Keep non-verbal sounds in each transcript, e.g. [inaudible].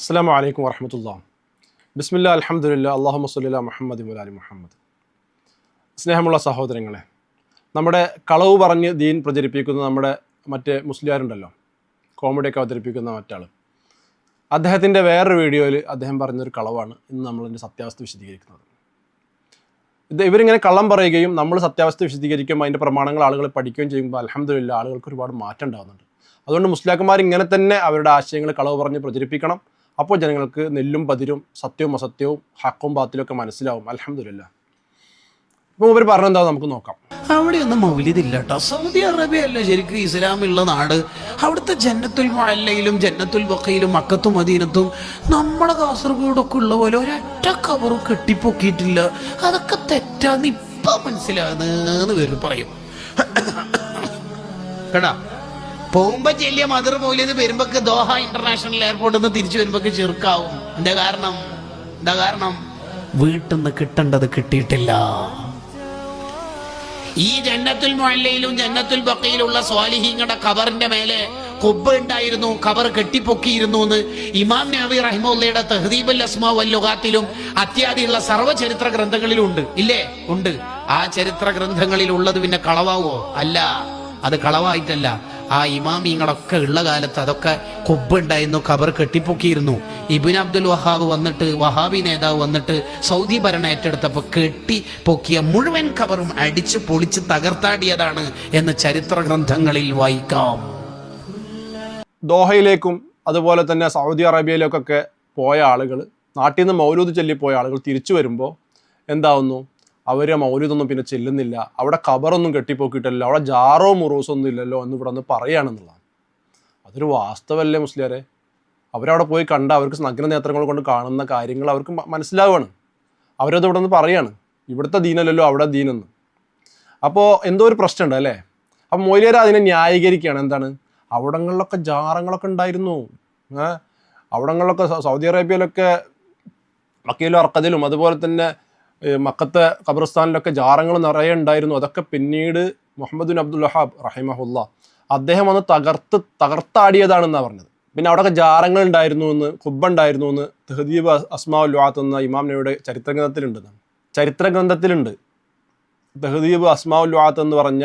അസ്സാം വലൈക്കും വർഹമത്തുള്ള ബിസ്മില്ല അലഹമുല്ല അള്ളാഹു മസ്ലില്ല മുഹമ്മദ് മുലാലി മുഹമ്മദ്. സ്നേഹമുള്ള സഹോദരങ്ങളെ നമ്മുടെ കളവ് പറഞ്ഞ് ദീൻ പ്രചരിപ്പിക്കുന്ന നമ്മുടെ മറ്റേ മുസ്ലിയാരുണ്ടല്ലോ കോമഡിയൊക്കെ അവതരിപ്പിക്കുന്ന മറ്റാൾ അദ്ദേഹത്തിന്റെ വേറൊരു വീഡിയോയിൽ അദ്ദേഹം പറഞ്ഞൊരു കളവാണ് ഇന്ന് നമ്മളതിന്റെ സത്യാവസ്ഥ വിശദീകരിക്കുന്നത്. ഇത് ഇവരിങ്ങനെ കള്ളം പറയുകയും നമ്മൾ സത്യാവസ്ഥ വിശദീകരിക്കുമ്പോൾ അതിന്റെ പ്രമാണങ്ങൾ ആളുകൾ പഠിക്കുകയും ചെയ്യുമ്പോൾ അലഹമില്ല ആളുകൾക്ക് ഒരുപാട് മാറ്റം ഉണ്ടാകുന്നുണ്ട്. അതുകൊണ്ട് മുസ്ലിയാക്കന്മാർ ഇങ്ങനെ തന്നെ അവരുടെ ആശയങ്ങൾ കളവ് പറഞ്ഞ് പ്രചരിപ്പിക്കണം. അപ്പോൾ ജനങ്ങൾക്ക് നെല്ലും പതിരും സത്യവും അസത്യവും ഹക്കും ബാത്തിലും ഒക്കെ മനസ്സിലാവും. അലഹമില്ല അപ്പോൾ ഇവർ പറഞ്ഞെന്താ നമുക്ക് നോക്കാം. അവിടെയൊന്നും മൗലിദില്ല കേട്ടോ സൗദി അറേബ്യ അല്ല ശരിക്കും ഇസ്ലാമുള്ള നാട്? അവിടുത്തെ ജന്നത്തുൽ മല്ലയിലും ജന്നത്തുൽ ബക്കയിലും മക്കത്തും മദീനത്തും നമ്മുടെ കാസർഗോഡൊക്കെ ഉള്ള പോലെ ഒരൊറ്റ കവറും കെട്ടിപ്പൊക്കിയിട്ടില്ല. അതൊക്കെ തെറ്റാന്ന് ഇപ്പൊ മനസ്സിലാകുന്നു പേര് പറയും. [coughs] കേട്ടാ? പോകുമ്പോ ചെല്ലിയ മദർ മൗലിയത് വരുമ്പോക്ക് ദോഹ ഇന്റർനാഷണൽ എയർപോർട്ടിൽ നിന്ന് തിരിച്ചു വരുമ്പോക്ക് ചെറുക്കാവും. എന്താ കാരണം? എന്താ കാരണം? വീട്ടിൽ നിന്ന് കിട്ടേണ്ടത് കിട്ടിയിട്ടില്ല. ഈ ജന്നത്തുൽ മുഅല്ലയിലും ജന്നത്തുൽ ബക്കയിലുള്ള സ്വാലിഹീങ്ങളുടെ കവറിന്റെ മേലെ കൊബ്ബ് ഉണ്ടായിരുന്നു കവർ കെട്ടിപ്പൊക്കിയിരുന്നു എന്ന് ഇമാം നബി റഹിമുള്ളയുടെ തഹദീബുൽ അസ്മാ വല്ലുഖാത്തിലും അത്യാദിയുള്ള സർവ ചരിത്ര ഗ്രന്ഥങ്ങളിലും ഉണ്ട് ഇല്ലേ? ഉണ്ട്. ആ ചരിത്ര ഗ്രന്ഥങ്ങളിൽ ഉള്ളത് പിന്നെ കളവാവോ? അല്ല. അത് കളവായിട്ടല്ല. ആ ഇമാമിങ്ങളൊക്കെ ഉള്ള കാലത്ത് അതൊക്കെ കൊബ്ബുണ്ടായിരുന്നു ഖബർ കെട്ടിപ്പൊക്കിയിരുന്നു. ഇബിൻ അബ്ദുൽ വഹാബ് വന്നിട്ട് വഹാബി നേതാവ് വന്നിട്ട് സൗദി ഭരണം ഏറ്റെടുത്തപ്പോൾ കെട്ടി പൊക്കിയ മുഴുവൻ ഖബറും അടിച്ച് പൊളിച്ച് തകർത്താടിയതാണ് എന്ന് ചരിത്ര ഗ്രന്ഥങ്ങളിൽ വായിക്കാം. ദോഹയിലേക്കും അതുപോലെ തന്നെ സൗദി അറേബ്യയിലേക്കൊക്കെ പോയ ആളുകൾ നാട്ടിൽ നിന്ന് മൗലൂദ് പോയ ആളുകൾ തിരിച്ചു വരുമ്പോൾ എന്താവുന്നു? അവർ മൗലിതൊന്നും പിന്നെ ചെല്ലുന്നില്ല. അവിടെ ഖബറൊന്നും കെട്ടിപ്പോക്കിയിട്ടല്ലോ. അവിടെ ജാറോ മുറോസോ ഒന്നും ഇല്ലല്ലോ എന്ന് ഇവിടെ ഒന്ന് പറയുകയാണെന്നുള്ളതാണ്. അതൊരു വാസ്തവല്ലേ മുസ്ലിയാരെ? അവരവിടെ പോയി കണ്ട അവർക്ക് നഗ്ന നേത്രങ്ങൾ കൊണ്ട് കാണുന്ന കാര്യങ്ങൾ അവർക്ക് മനസ്സിലാവുകയാണ്. അവരത് ഇവിടെ നിന്ന് പറയാണ്. ഇവിടുത്തെ ദീനല്ലല്ലോ അവിടെ ദീനെന്ന്. അപ്പോൾ എന്തോ ഒരു പ്രശ്നമുണ്ട് അല്ലേ? അപ്പം മൗലിയാർ അതിനെ ന്യായീകരിക്കുകയാണ്. എന്താണ്? അവിടങ്ങളിലൊക്കെ ജാറങ്ങളൊക്കെ ഉണ്ടായിരുന്നു. അവിടങ്ങളിലൊക്കെ സൗദി അറേബ്യയിലൊക്കെ മക്കയിലും അർക്കതിലും അതുപോലെ തന്നെ മക്കത്തെ ഖബർസ്ഥാനിലൊക്കെ ജാറങ്ങൾ നിറയെ ഉണ്ടായിരുന്നു. അതൊക്കെ പിന്നീട് മുഹമ്മദ് ബിൻ അബ്ദുൽ വഹാബ് റഹിമഹുല്ല അദ്ദേഹം വന്ന് തകർത്ത് തകർത്താടിയതാണെന്നാണ് പറഞ്ഞത്. പിന്നെ അവിടെയൊക്കെ ജാറങ്ങൾ ഉണ്ടായിരുന്നു എന്ന് കുബ്ബ ഉണ്ടായിരുന്നു എന്ന് തെഹദീബ് അസ്മാ ഉൽവാത്ത് എന്ന ഇമാം നബിയുടെ ചരിത്ര ഗ്രന്ഥത്തിലുണ്ട് ചരിത്ര ഗ്രന്ഥത്തിലുണ്ട് തെഹദീബ് അസ്മാ ഉൽവാത്ത് എന്ന് പറഞ്ഞ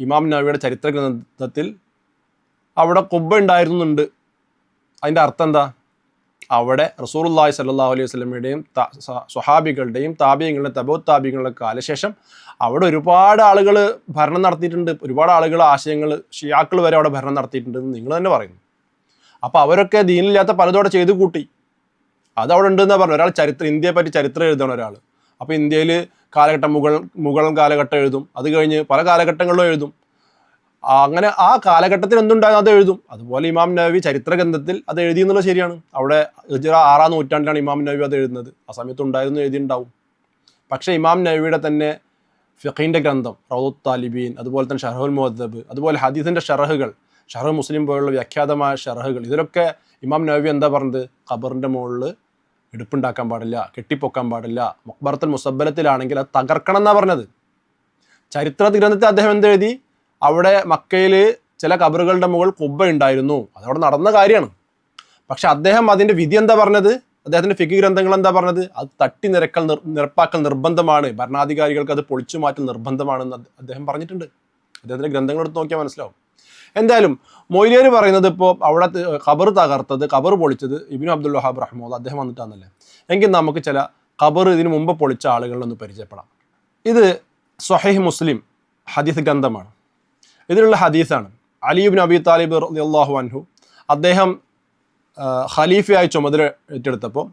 ഇമാം നബിയുടെ ചരിത്ര ഗ്രന്ഥത്തിൽ അവിടെ കുബ്ബ ഉണ്ടായിരുന്നുണ്ട്. അതിന്റെ അർത്ഥം എന്താ? അവിടെ റസൂറുല്ലാഹി സല്ലാഹു അലൈഹി വസ്ലമയുടെയും സ്വഹാബികളുടെയും താപിയങ്ങളുടെയും തബോ താബിയങ്ങളുടെ കാലശേഷം അവിടെ ഒരുപാട് ആളുകൾ ഭരണം നടത്തിയിട്ടുണ്ട്. ഒരുപാട് ആളുകൾ ആശയങ്ങൾ ഷിയാക്കൾ വരെ അവിടെ ഭരണം നടത്തിയിട്ടുണ്ട് എന്ന് നിങ്ങൾ തന്നെ പറയുന്നു. അപ്പോൾ അവരൊക്കെ ദീനില്ലാത്ത പലതോടെ ചെയ്തു കൂട്ടി. അത് അവിടെ ഉണ്ടെന്നാണ് പറഞ്ഞു ഒരാൾ ചരിത്രം ഇന്ത്യയെ പറ്റി ചരിത്രം എഴുതണം ഒരാൾ. അപ്പോൾ ഇന്ത്യയിൽ കാലഘട്ടം മുഗൾ മുഗൾ കാലഘട്ടം എഴുതും. അത് കഴിഞ്ഞ് പല കാലഘട്ടങ്ങളിലും എഴുതും. അങ്ങനെ ആ കാലഘട്ടത്തിൽ എന്തുണ്ടാകും അത് എഴുതും. അതുപോലെ ഇമാം നബി ചരിത്ര ഗ്രന്ഥത്തിൽ അത് എഴുതി എന്നുള്ളത് ശരിയാണ്. അവിടെ ആറാം നൂറ്റാണ്ടിലാണ് ഇമാം നബി അത് എഴുതുന്നത്. ആ സമയത്ത് ഉണ്ടായിരുന്നു എഴുതിയിട്ടുണ്ടാവും. പക്ഷേ ഇമാം നബിയുടെ തന്നെ ഫിഖീന്റെ ഗ്രന്ഥം റൗദ് താലിബീൻ അതുപോലെ തന്നെ ഷർഹുൽ മുഹദ്ദബ് അതുപോലെ ഹദീസിന്റെ ഷറഹുകൾ ഷറഹ് മുസ്ലിം പോലുള്ള വ്യാഖ്യാതമായ ഷറഹുകൾ ഇതിലൊക്കെ ഇമാം നബി എന്താ പറഞ്ഞത്? ഖബറിന്റെ മുകളിൽ എടുപ്പുണ്ടാക്കാൻ പാടില്ല കെട്ടിപ്പൊക്കാൻ പാടില്ല മക്ബറത്തുൽ മുസബലത്തിലാണെങ്കിൽ അത് തകർക്കണം എന്നാണ് പറഞ്ഞത്. ചരിത്ര ഗ്രന്ഥത്തിൽ അദ്ദേഹം എന്തെഴുതി അവിടെ മക്കയിൽ ചില കബറുകളുടെ മുകൾ കുബ്ബ ഉണ്ടായിരുന്നു. അതവിടെ നടന്ന കാര്യമാണ്. പക്ഷെ അദ്ദേഹം അതിന്റെ വിധി എന്താ പറഞ്ഞത്? അദ്ദേഹത്തിന്റെ ഫിഗി ഗ്രന്ഥങ്ങൾ എന്താ പറഞ്ഞത്? അത് തട്ടി നിരക്കൽ നിരപ്പാക്കൽ നിർബന്ധമാണ്. ഭരണാധികാരികൾക്ക് അത് പൊളിച്ചു മാറ്റൽ നിർബന്ധമാണെന്ന് അദ്ദേഹം പറഞ്ഞിട്ടുണ്ട്. അദ്ദേഹത്തിന്റെ ഗ്രന്ഥങ്ങൾ എടുത്ത് നോക്കിയാൽ മനസ്സിലാവും. എന്തായാലും മൊയ്ലിയർ പറയുന്നത് ഇപ്പോൾ അവിടെ ഖബർ തകർത്തത് ഖബർ പൊളിച്ചത് ഇബിനു അബ്ദുൽ വഹാബ് റഹ്മോദ് അദ്ദേഹം വന്നിട്ടാണല്ലേ എങ്കിൽ നമുക്ക് ചില ഖബർ ഇതിനു മുമ്പ് പൊളിച്ച ആളുകളിലൊന്ന് പരിചയപ്പെടാം. ഇത് സ്വഹീഹ് മുസ്ലിം ഹദീസ് ഗ്രന്ഥമാണ്. ഇതിലുള്ള ഹദീസാണ്. അലിബിൻ അബി താലിബ് അള്ളാഹു അൻഹു അദ്ദേഹം ഖലീഫയായി ചുമതല ഏറ്റെടുത്തപ്പോൾ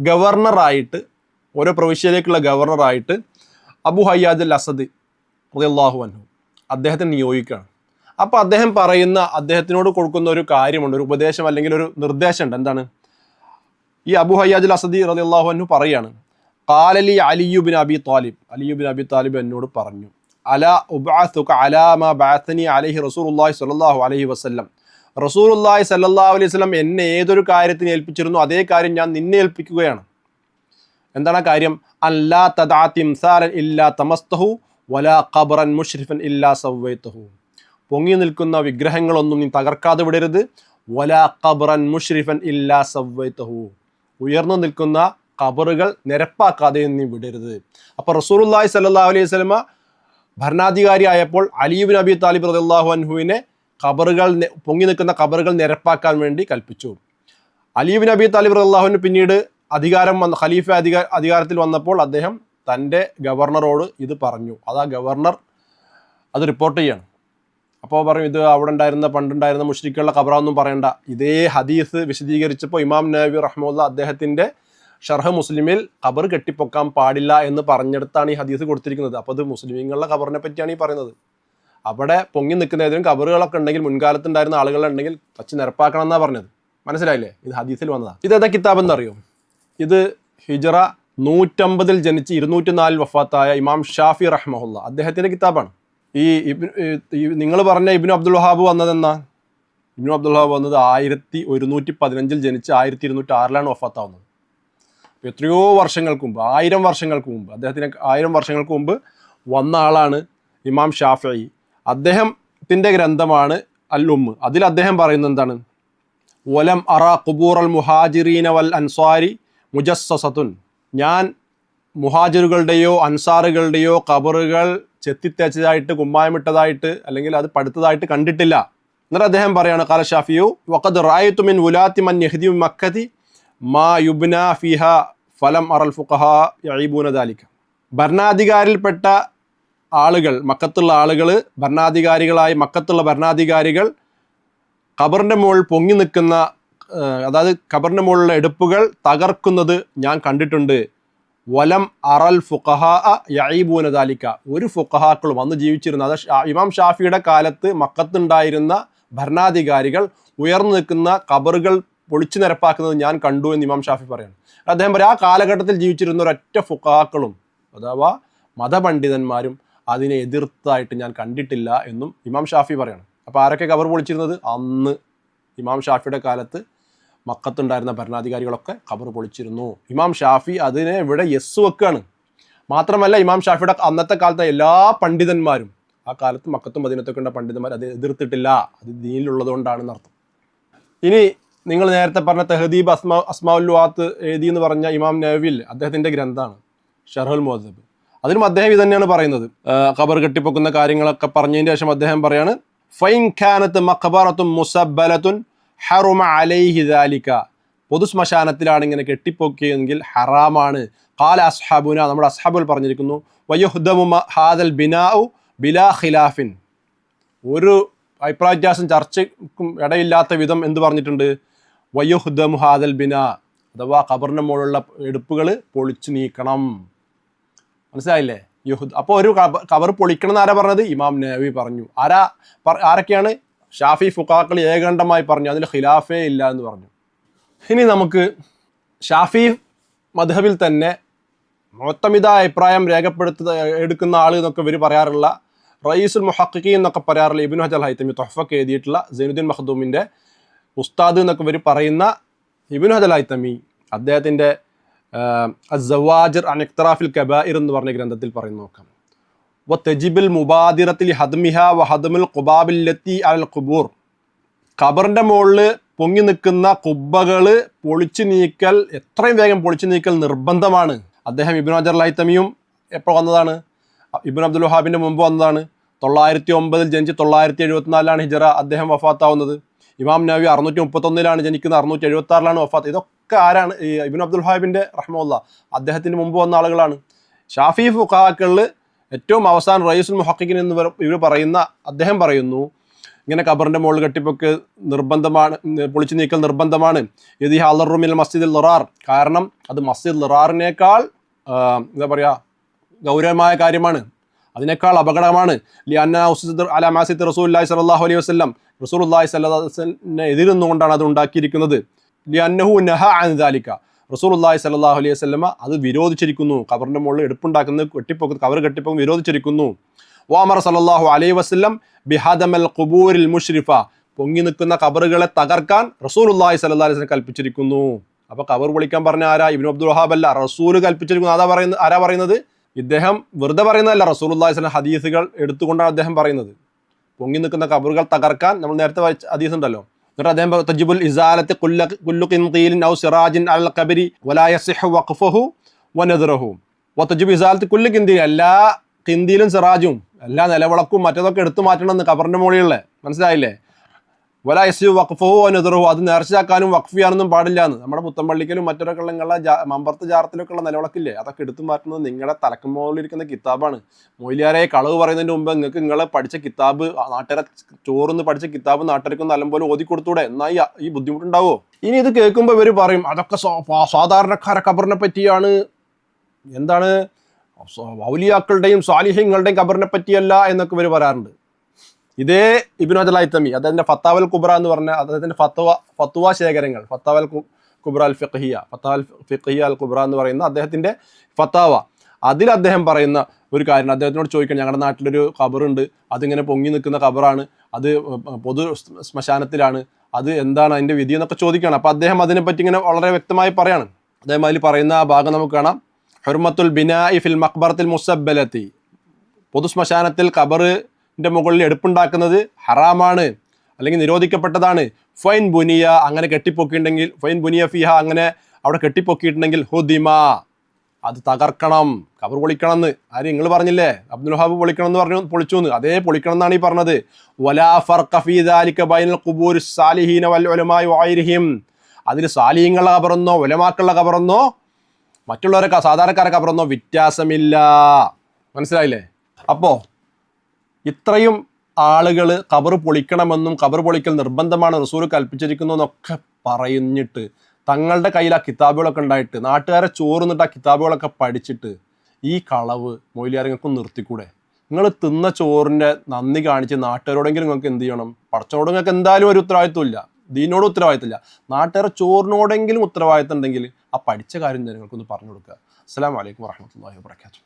ഗവർണറായിട്ട് ഓരോ പ്രവിശ്യയിലേക്കുള്ള ഗവർണറായിട്ട് അബു ഹയ്യാദ് അൽ അസദ് അള്ളാഹു അൻഹു അദ്ദേഹത്തെ നിയോഗിക്കുകയാണ്. അപ്പോൾ അദ്ദേഹം പറയുന്ന അദ്ദേഹത്തിനോട് കൊടുക്കുന്ന ഒരു കാര്യമുണ്ട് ഒരു ഉപദേശം അല്ലെങ്കിൽ ഒരു നിർദ്ദേശമുണ്ട്. എന്താണ്? ഈ അബു ഹയ്യാജ് അൽ അസദി റലി അള്ളാഹു അൻഹു പറയാണ് കാലലി അലിയുബിൻ അബി താലിബ്. അലിയുബിൻ അബി താലിബ് എന്നോട് പറഞ്ഞു. അല ഉബാസുക അലാമ ബാസനി അലഹി റസൂലുള്ളാഹി സ്വല്ലല്ലാഹു അലൈഹി വസല്ലം. റസൂലുള്ളാഹി സല്ലല്ലാഹു അലൈഹി വസല്ലം എന്നെ ഏതൊരു കാര്യത്തിന് ഏൽപ്പിച്ചിരുന്നു അതേ കാര്യം ഞാൻ നിന്നെ ഏൽപ്പിക്കുകയാണ്. എന്താണ് ആ കാര്യം? അല്ലാ തദാ തിംസാലൻ ഇല്ലാ തമസ്തഹു വലാ ഖബറൻ മുഷ്രിഫൻ ഇല്ലാ സവ്വൈത്തഹു പൊങ്ങി നിൽക്കുന്ന വിഗ്രഹങ്ങളൊന്നും നീ തകർക്കാതെ വിടരുത്. വലാ ഖബറൻ മുഷ്രിഫൻ ഇല്ലാ സവ്വൈത്തഹു ഉയർന്നു നിൽക്കുന്ന ഖബറുകൾ നിരപ്പാക്കാതെ നീ വിടരുത്. അപ്പോൾ റസൂലുള്ളാഹി സല്ലാ അലൈഹി വസല്ലമ ഭരണാധികാരി ആയപ്പോൾ അലിയുബിൻ അബി താലിബ് റളിയല്ലാഹു അൻഹുവിനെ ഖബറുകൾ പൊങ്ങി നിൽക്കുന്ന ഖബറുകൾ നിരപ്പാക്കാൻ വേണ്ടി കൽപ്പിച്ചു. അലിയുബിൻ അബി താലിബ് റളിയല്ലാഹുവിന് പിന്നീട് അധികാരം വന്ന ഖലീഫ അധികാര അധികാരത്തിൽ വന്നപ്പോൾ അദ്ദേഹം തന്റെ ഗവർണറോട് ഇത് പറഞ്ഞു. അത് ആ ഗവർണർ അത് റിപ്പോർട്ട് ചെയ്യണം. അപ്പോൾ പറയും ഇത് അവിടെ ഉണ്ടായിരുന്ന പണ്ടുണ്ടായിരുന്ന മുഷ്രിക്കുള്ള ഖബറാന്നും പറയണ്ട. ഇതേ ഹദീസ് വിശദീകരിച്ചപ്പോൾ ഇമാം നബി റഹ്മുല്ല അദ്ദേഹത്തിന്റെ ഷർഹ് മുസ്ലിമിൽ ഖബർ കെട്ടിപ്പൊക്കാൻ പാടില്ല എന്ന് പറഞ്ഞെടുത്താണ് ഈ ഹദീസ് കൊടുത്തിരിക്കുന്നത്. അപ്പോൾ അത് മുസ്ലിമീങ്ങളുടെ ഖബറിനെ പറ്റിയാണ് ഈ പറയുന്നത്. അവിടെ പൊങ്ങി നിൽക്കുന്ന ഏതെങ്കിലും ഖബറുകളൊക്കെ ഉണ്ടെങ്കിൽ മുൻകാലത്ത് ഉണ്ടായിരുന്ന ആളുകളുണ്ടെങ്കിൽ തച്ച് നിരപ്പാക്കണം എന്നാണ് പറഞ്ഞത്. മനസ്സിലായില്ലേ? ഇത് ഹദീസിൽ വന്നതാണ് ഇത് ഏതാ കിതാബ് എന്നറിയോ? ഇത് ഹിജറ നൂറ്റമ്പതിൽ ജനിച്ച് ഇരുന്നൂറ്റി നാലിൽ വഫാത്തായ ഇമാം ഷാഫി റഹ്മുല്ല അദ്ദേഹത്തിന്റെ കിതാബാണ്. ഈ നിങ്ങൾ പറഞ്ഞ ഇബിനു അബ്ദുൽ വഹാബ് വന്നതെന്നാ? ഇബിനു അബ്ദുൽ വഹാബ് വന്നത് ആയിരത്തി ഒരുന്നൂറ്റി പതിനഞ്ചിൽ ജനിച്ച് ആയിരത്തി ഇരുന്നൂറ്റി ആറിലാണ് വഫാത്താവുന്നത്. എത്രയോ വർഷങ്ങൾക്ക് മുമ്പ് ആയിരം വർഷങ്ങൾക്ക് മുമ്പ് അദ്ദേഹത്തിന് ആയിരം വർഷങ്ങൾക്ക് മുമ്പ് വന്ന ആളാണ് ഇമാം ഷാഫി. അദ്ദേഹത്തിന്റെ ഗ്രന്ഥമാണ് അൽ ഉമ്മ് അതിൽ അദ്ദേഹം പറയുന്നത് എന്താണ്? ഒലം അറ കുബൂർ അൽ മുഹാജിറീന വൽ അൻസാരി മുജസ്സസത്തുൻ ഞാൻ മുഹാജിറുകളുടെയോ അൻസാറുകളുടെയോ കബറുകൾ ചെത്തിത്തേച്ചതായിട്ട് കുമ്മായമിട്ടതായിട്ട് അല്ലെങ്കിൽ അത് പടുത്തതായിട്ട് കണ്ടിട്ടില്ല. എന്നിട്ട് അദ്ദേഹം പറയാണ് കാല ഷാഫിയു വഖദ് റായത്തുമിൻ മിൻ ഉലാത്തി മൻ യഹ്ദി മക്കതി മാ യുബ്ന ഫിഹ ഫലം അറൽ ഫുഖഹ ദാലിക. ഭരണാധികാരിയിൽപ്പെട്ട ആളുകൾ മക്കത്തുള്ള ആളുകൾ ഭരണാധികാരികളായി മക്കത്തുള്ള ഭരണാധികാരികൾ ഖബറിന്റെ മുകളിൽ പൊങ്ങി നിൽക്കുന്ന അതായത് ഖബറിന്റെ മുകളിലെ എടുപ്പുകൾ തകർക്കുന്നത് ഞാൻ കണ്ടിട്ടുണ്ട്. വലം അറൽ ഫുഖഹ ദാലിക. ഒരു ഫുഖഹാക്കളും അന്ന് ജീവിച്ചിരുന്ന. അത് ഇമാം ഷാഫിയുടെ കാലത്ത് മക്കത്തുണ്ടായിരുന്ന ഭരണാധികാരികൾ ഉയർന്നു നിൽക്കുന്ന ഖബറുകൾ പൊളിച്ചു നിരപ്പാക്കുന്നത് ഞാൻ കണ്ടു എന്ന് ഇമാം ഷാഫി പറയാണ്. അദ്ദേഹം പറയും ആ കാലഘട്ടത്തിൽ ജീവിച്ചിരുന്ന ഒരൊറ്റ ഫുഖഹാക്കളും അഥവാ മതപണ്ഡിതന്മാരും അതിനെ എതിർത്തായിട്ട് ഞാൻ കണ്ടിട്ടില്ല എന്നും ഇമാം ഷാഫി പറയാണ്. അപ്പോൾ ആരൊക്കെ കവർ പൊളിച്ചിരുന്നത്? അന്ന് ഇമാം ഷാഫിയുടെ കാലത്ത് മക്കത്തുണ്ടായിരുന്ന ഭരണാധികാരികളൊക്കെ കവർ പൊളിച്ചിരുന്നു. ഇമാം ഷാഫി അതിനെ ഇവിടെ യെസ് വെക്കുകയാണ്. മാത്രമല്ല ഇമാം ഷാഫിയുടെ അന്നത്തെ കാലത്തെ എല്ലാ പണ്ഡിതന്മാരും ആ കാലത്ത് മക്കത്തും മദീനത്തൊക്കെ ഉള്ള പണ്ഡിതന്മാർ അത് എതിർത്തിട്ടില്ല. അത് ദീനിലുള്ളതുകൊണ്ടാണെന്ന് അർത്ഥം ഇനി നിങ്ങൾ നേരത്തെ പറഞ്ഞ തെഹദീബ് അസ്മാ അസ്മാഉല്ലുവാത്ത് എഴുതി എന്ന് പറഞ്ഞ ഇമാം നവിൽ അദ്ദേഹത്തിന്റെ ഗ്രന്ഥമാണ് ഷർഹുൽ മോദബ് അതിനും അദ്ദേഹം ഇത് തന്നെയാണ് പറയുന്നത് ഖബർ കെട്ടിപ്പൊക്കുന്ന കാര്യങ്ങളൊക്കെ പറഞ്ഞതിന് ശേഷം അദ്ദേഹം പറയാണ് ഫൈൻ ഖാനത്ത് മഖബറത്തും മുസബലത്തുൻ ഹറുമ അലൈഹി ദാലിക. പൊതു ശ്മശാനത്തിലാണ് ഇങ്ങനെ കെട്ടിപ്പൊക്കിയെങ്കിൽ ഹറാമാണ്. കാല അസ്ഹാബുന നമ്മുടെ അസ്ഹാബുൽ പറഞ്ഞിരിക്കുന്നു വയുഹ്ദമു ഹാദൽ ബിനാഉ ബിലാ ഖിലാഫിൻ. ഒരു അഭിപ്രായ വ്യത്യാസം ചർച്ചയ്ക്കും ഇടയില്ലാത്ത വിധം എന്ത് പറഞ്ഞിട്ടുണ്ട്? വയുഹ്ദമു ഹാദൽ ബിന അഥവാ ഖബറിന് മുകളിലുള്ള എടുപ്പുകൾ പൊളിച്ചു നീക്കണം. മനസ്സിലായില്ലേ? യുഹുദ് അപ്പോൾ ഒരു കവർ പൊളിക്കണം എന്ന് ആരാ പറഞ്ഞത്? ഇമാം നബി പറഞ്ഞു. ആരാ ആരൊക്കെയാണ്? ഷാഫി ഫുഖാക്കൾ ഏകണ്ഠമായി പറഞ്ഞു. അതിൽ ഖിലാഫേ ഇല്ല എന്ന് പറഞ്ഞു. ഇനി നമുക്ക് ഷാഫി മധബിൽ തന്നെ മൊത്തമിത അഭിപ്രായം രേഖപ്പെടുത്ത എടുക്കുന്ന ആൾ എന്നൊക്കെ ഇവർ പറയാറുള്ള റയീസുൽ മുഹക്കി എന്നൊക്കെ പറയാറുള്ള ഇബിൻ ഹജൽ ഹൈത്തമി തൊഹഫക്ക് എഴുതിയിട്ടുള്ള സൈനുദ്ദീൻ മഖദൂമിന്റെ ഉസ്താദ് എന്നൊക്കെ ഇവർ പറയുന്ന ഇബിൻ ഹജൽ ഹൈത്തമി അദ്ദേഹത്തിന്റെ അസവാജിർ അനക്തറാഫിൽ കബായിർ എന്ന് പറഞ്ഞ ഗ്രന്ഥത്തിൽ പറയുന്നു നോക്കാം വ തെജിബിൽ മുബാദിറത്തിൽ ഹദ്മിഹ വ ഹദ്മുൽ ഖുബാബില്ലത്തി അൽ ഖുബൂർ. ഖബറിന്റെ മുകളിൽ പൊങ്ങി നിൽക്കുന്ന കുബ്ബകൾ പൊളിച്ചു നീക്കൽ എത്രയും വേഗം പൊളിച്ചു നീക്കൽ നിർബന്ധമാണ്. അദ്ദേഹം ഇബിൻ അജർ ലൈത്തമിയും എപ്പോൾ വന്നതാണ്? ഇബിൻ അബ്ദുൽ വഹാബിന്റെ മുമ്പ് വന്നതാണ്. തൊള്ളായിരത്തി ഒമ്പതിൽ ജനിച്ച് തൊള്ളായിരത്തി എഴുപത്തിനാലിലാണ് ഹിജറ അദ്ദേഹം വഫാത്താവുന്നത്. ഇമാം നബി അറുന്നൂറ്റി മുപ്പത്തൊന്നിലാണ് ജനിക്കുന്നത് അറുന്നൂറ്റി എഴുപത്തി ആറിലാണ് വഫാത്ത്. ഇതൊക്കെ ആരാണ്? ഇബിൻ അബ്ദുൽ ഹാബിന്റെ റഹ്മുല്ല അദ്ദേഹത്തിന് മുമ്പ് വന്ന ആളുകളാണ്. ഷാഫി ഫുഖാക്കളിൽ ഏറ്റവും അവസാനം റയീസുൽ മുഹക്കിൻ എന്ന് ഇവർ പറയുന്ന അദ്ദേഹം പറയുന്നു ഇങ്ങനെ ഖബറിന്റെ മുകളിൽ കെട്ടിപ്പൊക്ക് നിർബന്ധമാണ് പൊളിച്ചു നീക്കൽ നിർബന്ധമാണ്. ഇത് ഹലറുമിൽ മസ്ജിദുൽ ലിറാർ കാരണം അത് മസ്ജിദ് ലിറാറിനേക്കാൾ എന്താ പറയുക ഗൗരവമായ കാര്യമാണ്. അതിനേക്കാൾ അപകടമാണ്. ലിയന്ന ഉസ്ദിദ് അല റസൂല്ലാ സലാഹു അലൈഹി വസ്ലം റസൂലുല്ലാഹി സല്ലാസ്ലിനെ എതിരുന്നുകൊണ്ടാണ് അത് ഉണ്ടാക്കിയിരിക്കുന്നത്. ലിയന്നഹു നഹ അൻദാലിക്ക റസൂലുല്ലാഹി സല്ലാഹു അലൈഹി വസ്ലമ അത് വിരോധിച്ചിരിക്കുന്നു. ഖബറിന്റെ മുകളിൽ എടുപ്പുണ്ടാക്കുന്നത് കെട്ടിപ്പൊക്ക് കവർ കെട്ടിപ്പൊക്കും വിരോധിച്ചിരിക്കുന്നു. വാമർ സല്ലല്ലാഹു അലൈഹി വസ്ലം ബിഹാദമൽ ഖുബൂരിൽ മുഷ്രിഫ പൊങ്ങി നിൽക്കുന്ന കബറുകളെ തകർക്കാൻ റസൂലുള്ളാഹി സ്വല്ലല്ലാഹി അലൈഹി വസല്ലം കൽപ്പിച്ചിരിക്കുന്നു. അപ്പോൾ കവർ പൊളിക്കാൻ പറഞ്ഞ ആരാ? ഇബിൻ അബ്ദുൽ വഹാബ് അല്ല റസൂൽ കൽപ്പിച്ചിരിക്കുന്നു. അതാ പറയുന്നത് ആരാ പറയുന്നത്? ഇദ്ദേഹം വെറുതെ പറയുന്നതല്ല റസൂലുള്ളാഹി സ്വലം ഹദീസുകൾ എടുത്തുകൊണ്ടാണ് അദ്ദേഹം പറയുന്നത്. പൊങ്ങി നിൽക്കുന്ന കബറുകൾ തകർക്കാൻ നമ്മൾ നേരത്തെ വായിച്ച ഹദീസ് ഉണ്ടല്ലോ. എന്നിട്ട് അദ്ദേഹം ഔ സിറാജിൻ അൽ വഖഫഹു വനദറഹു. എല്ലാ കിന്തിയിലും സിറാജും എല്ലാ നിലവിളക്കും മറ്റതൊക്കെ എടുത്തു മാറ്റണമെന്ന് കബറിന്റെ മുകളിലുള്ള മനസ്സിലായില്ലേ? വല എസ് വനദറഹു അത് നേർച്ചയാക്കാനും വഖഫിയാണെന്നും പാടില്ല എന്ന് നമ്മുടെ പുത്തമ്പള്ളിക്കലും മറ്റൊരൊക്കെ ഉള്ള നിങ്ങളുടെ മമ്പർത്ത് ജാറത്തിലൊക്കെ ഉള്ള നിലവിളക്കില്ലേ? അതൊക്കെ എടുത്തു മാറ്റുന്നത് നിങ്ങളുടെ തലക്കുമ്പോളിരിക്കുന്ന കിതാബാണ്. മൊയിലിയാരെ കളവ് പറയുന്നതിന് മുമ്പ് നിങ്ങൾക്ക് നിങ്ങളെ പഠിച്ച കിതാബ് നാട്ടുകാരെ ചോറുന്ന് പഠിച്ച കിതാബ് നാട്ടുകാർക്ക് നല്ലപോലെ ഓതി കൊടുത്തൂടെ? എന്നാ ഈ ബുദ്ധിമുട്ടുണ്ടാവോ? ഇനി ഇത് കേൾക്കുമ്പോൾ ഇവർ പറയും അതൊക്കെ സാധാരണക്കാരെ ഖബറിനെ പറ്റിയാണ്. എന്താണ്? ഔലിയാക്കളുടെയും സ്വാലിഹ്യങ്ങളുടെയും ഖബറിനെ പറ്റിയല്ല എന്നൊക്കെ ഇവർ പറയാറുണ്ട്. ഇതേ ഇബിനു അജൽ ഐത്തമി അദ്ദേഹത്തിന്റെ ഫത്താവൽ കുബ്ര എന്ന് പറഞ്ഞ അദ്ദേഹത്തിന്റെ ഫത്വ ഫത്വ ശേഖരങ്ങൾ ഫത്താവൽ കുബ്ര അൽ ഫിഖിയ ഫത്താവൽ ഫിഖിയ അൽ കുബ്ര എന്ന് പറയുന്ന അദ്ദേഹത്തിന്റെ ഫത്താവ. അതിൽ അദ്ദേഹം പറയുന്ന ഒരു കാര്യം അദ്ദേഹത്തിനോട് ചോദിക്കണം ഞങ്ങളുടെ നാട്ടിലൊരു ഖബറുണ്ട്. അതിങ്ങനെ പൊങ്ങി നിൽക്കുന്ന ഖബറാണ്. അത് പൊതു ശ്മശാനത്തിലാണ്. അത് എന്താണ് അതിന്റെ വിധി എന്നൊക്കെ ചോദിക്കുകയാണ്. അപ്പോൾ അദ്ദേഹം അതിനെപ്പറ്റി ഇങ്ങനെ വളരെ വ്യക്തമായി പറയാണ്. അദ്ദേഹം അതിൽ പറയുന്ന ആ ഭാഗം നമുക്ക് കാണാം. ഹുർമത്തുൽ ബിനായി ഫിൽ മക്ബറത്തിൽ മുസബലത്തി പൊതു ശ്മശാനത്തിൽ ഖബറിന്റെ മുകളിൽ എടുപ്പുണ്ടാക്കുന്നത് ഹറാമാണ്. അല്ലെങ്കിൽ നിരോധിക്കപ്പെട്ടതാണ്. ഫൈൻ ബുനിയ അങ്ങനെ കെട്ടിപ്പൊക്കിയിട്ടുണ്ടെങ്കിൽ ഫൈൻ ബുനിയ ഫിഹ അങ്ങനെ അവിടെ കെട്ടിപ്പൊക്കിയിട്ടുണ്ടെങ്കിൽ ഹുദിമ. അത് തകർക്കണം. കബർ പൊളിക്കണം എന്ന് ആര് നിങ്ങൾ പറഞ്ഞില്ലേ? അബ്ദുൽ ഹാബ് പൊളിക്കണം എന്ന് പറഞ്ഞു പൊളിച്ചു എന്ന് അതേ പൊളിക്കണം എന്നാണ് ഈ പറഞ്ഞത്. വലാ ഫർഖ ഫീ ദാലിക ബൈനൽ ഖുബൂർ സാലിഹീന വൽ ഉലമാഇ വഗൈരിഹിം അതിൽ സാലിഹീങ്ങളുടെ കബറെന്നോ ഉലമാക്കളുടെ കബറെന്നോ മറ്റുള്ളവരൊക്കെ സാധാരണക്കാരെ കബറെന്നോ വ്യത്യാസമില്ല. മനസ്സിലായില്ലേ? അപ്പോൾ ഇത്രയും ആളുകൾ കബർ പൊളിക്കണമെന്നും കബർ പൊളിക്കൽ നിർബന്ധമാണ് റസൂൽ കൽപ്പിച്ചിരിക്കുന്നു എന്നൊക്കെ പറഞ്ഞിട്ട് തങ്ങളുടെ കയ്യിൽ ആ കിതാബുകളൊക്കെ ഉണ്ടായിട്ട് നാട്ടുകാരെ ചോറുന്നിട്ട് ആ കിതാബുകളൊക്കെ പഠിച്ചിട്ട് ഈ കളവ് മൊയിലിയാരങ്ങൾക്കും നിർത്തിക്കൂടെ? നിങ്ങൾ തിന്ന ചോറിന്റെ നന്ദി കാണിച്ച് നാട്ടുകാരോടെങ്കിലും നിങ്ങൾക്ക് എന്ത് ചെയ്യണം? പടച്ചോട് നിങ്ങൾക്ക് എന്തായാലും ഒരു ഉത്തരവാദിത്വം ഇല്ല. ദീനോട് ഉത്തരവാദിത്തമില്ല നാട്ടുകാരെ ചോറിനോടെങ്കിലും ഉത്തരവാദിത്തം ഉണ്ടെങ്കിൽ ആ പഠിച്ച കാര്യം ജനങ്ങൾക്കൊന്ന് പറഞ്ഞു കൊടുക്കുക. അസ്സാം വലൈക്കും വാഹമത്തല്ലാഹി വാബർക്കാത്തു